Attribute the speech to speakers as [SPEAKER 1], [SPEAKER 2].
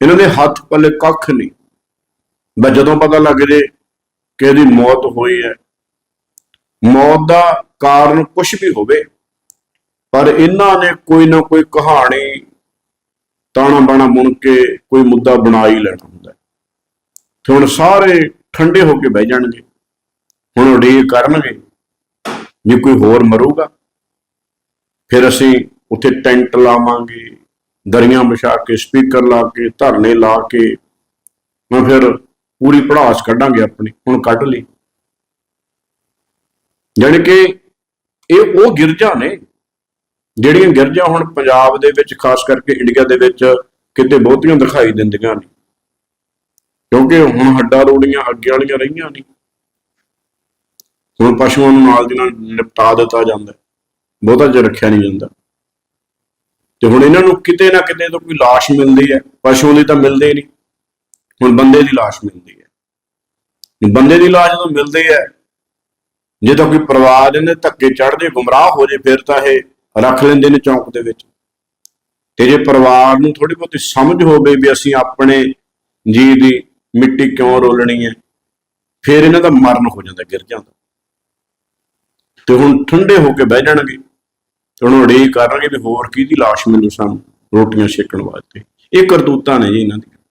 [SPEAKER 1] ਇਹਨਾਂ ਦੇ ਹੱਥ ਪੱਲੇ ਕੱਖ ਨਹੀਂ। ਬਸ ਜਦੋਂ ਪਤਾ ਲੱਗ ਜੇ ਕਿ ਇਹਦੀ ਮੌਤ ਹੋਈ ਹੈ, ਮੌਤ ਦਾ ਕਾਰਨ ਕੁਝ ਵੀ ਹੋਵੇ, ਪਰ ਇਹਨਾਂ ਨੇ ਕੋਈ ਨਾ ਕੋਈ ਕਹਾਣੀ ਤਾਣਾ ਬਾਣਾ ਬੁਣ ਕੇ ਕੋਈ ਮੁੱਦਾ ਬਣਾ ਹੀ ਲੈਣਾ ਹੁੰਦਾ ਤੇ ਹੁਣ ਸਾਰੇ ਠੰਡੇ ਹੋ ਕੇ ਬਹਿ ਜਾਣਗੇ, ਹੁਣ ਉਡੀਕ ਕਰਨਗੇ, ਜੇ ਕੋਈ ਹੋਰ ਮਰੂਗਾ, ਫਿਰ ਅਸੀਂ ਉੱਥੇ ਟੈਂਟ ਲਾਵਾਂਗੇ ਦਰੀਆਂ ਵਿਛਾ ਕੇ, ਸਪੀਕਰ ਲਾ ਕੇ, ਧਰਨੇ ਲਾ ਕੇ, ਮੈਂ ਫਿਰ ਪੂਰੀ ਪੜਾਸ ਕੱਢਾਂਗੇ ਆਪਣੀ, ਹੁਣ ਕੱਢ ਲਈ। ਜਾਣੀ ਕਿ ਇਹ ਉਹ ਗਿਰਜਾ ਨੇ, ਜਿਹੜੀਆਂ ਗਿਰਜਾ ਹੁਣ ਪੰਜਾਬ ਦੇ ਵਿੱਚ, ਖਾਸ ਕਰਕੇ ਇੰਡੀਆ ਦੇ ਵਿੱਚ ਕਿਤੇ ਬਹੁਤੀਆਂ ਦਿਖਾਈ ਦਿੰਦੀਆਂ ਨੇ। ਕਿਉਂਕਿ ਹੁਣ ਹੱਡਾ ਰੋੜੀਆਂ ਅੱਗੇ ਵਾਲੀਆਂ ਰਹੀਆਂ ਨਹੀਂ ਹੁਣ ਪਸ਼ੂਆਂ ਨੂੰ ਨਾਲ ਦੀ ਨਾਲ ਨਿਪਟਾ ਦਿੱਤਾ ਜਾਂਦਾ ਬਹੁਤਾ ਜਿਹਾ ਰੱਖਿਆ ਨਹੀਂ ਜਾਂਦਾ। ਤੇ ਹੁਣ ਇਹਨਾਂ ਨੂੰ ਕਿਤੇ ਨਾ ਕਿਤੇ ਤੋਂ ਕੋਈ ਲਾਸ਼ ਮਿਲਦੀ ਹੈ ਪਸ਼ੂ ਦੀ ਤਾਂ ਮਿਲਦੇ ਨਹੀਂ। ਹੁਣ ਬੰਦੇ ਦੀ ਲਾਸ਼ ਮਿਲਦੀ ਹੈ। ਬੰਦੇ ਦੀ ਲਾਸ਼ ਜਦੋਂ ਮਿਲਦੀ ਹੈ, ਜੇ ਤਾਂ ਕੋਈ ਪਰਿਵਾਰ ਇਹਨੇ ਧੱਕੇ ਚੜ ਜੇ ਗੁੰਮਰਾਹ ਹੋ ਜੇ, ਫਿਰ ਤਾਂ ਇਹ ਰੱਖ ਲੈਂਦੇ ਨੇ ਚੌਂਕ ਦੇ ਵਿੱਚ। ਤੇ ਜੇ ਪਰਿਵਾਰ ਨੂੰ ਥੋੜੀ ਬਹੁਤੀ ਸਮਝ ਹੋਵੇ ਵੀ ਅਸੀਂ ਆਪਣੇ ਜੀ ਦੀ ਮਿੱਟੀ ਕਿਉਂ ਰੋਲਣੀ ਹੈ, ਫਿਰ ਇਹਨਾਂ ਦਾ ਮਰਨ ਹੋ ਜਾਂਦਾ, ਗਿਰ ਜਾਂਦਾ। ਤੇ ਹੁਣ ਠੰਡੇ ਹੋ ਕੇ ਬਹਿ ਜਾਣਗੇ। ਤੇ ਹੁਣ ਉਡੀਕ ਕਰਨਗੇ ਵੀ ਹੋਰ ਕਿਹਦੀ ਲਾਸ਼ ਮੈਨੂੰ ਸਾਨੂੰ ਰੋਟੀਆਂ ਛੇਕਣ ਵਾਸਤੇ। ਇਹ ਕਰਤੂਤਾਂ ਨੇ ਜੀ ਇਹਨਾਂ ਦੀਆਂ।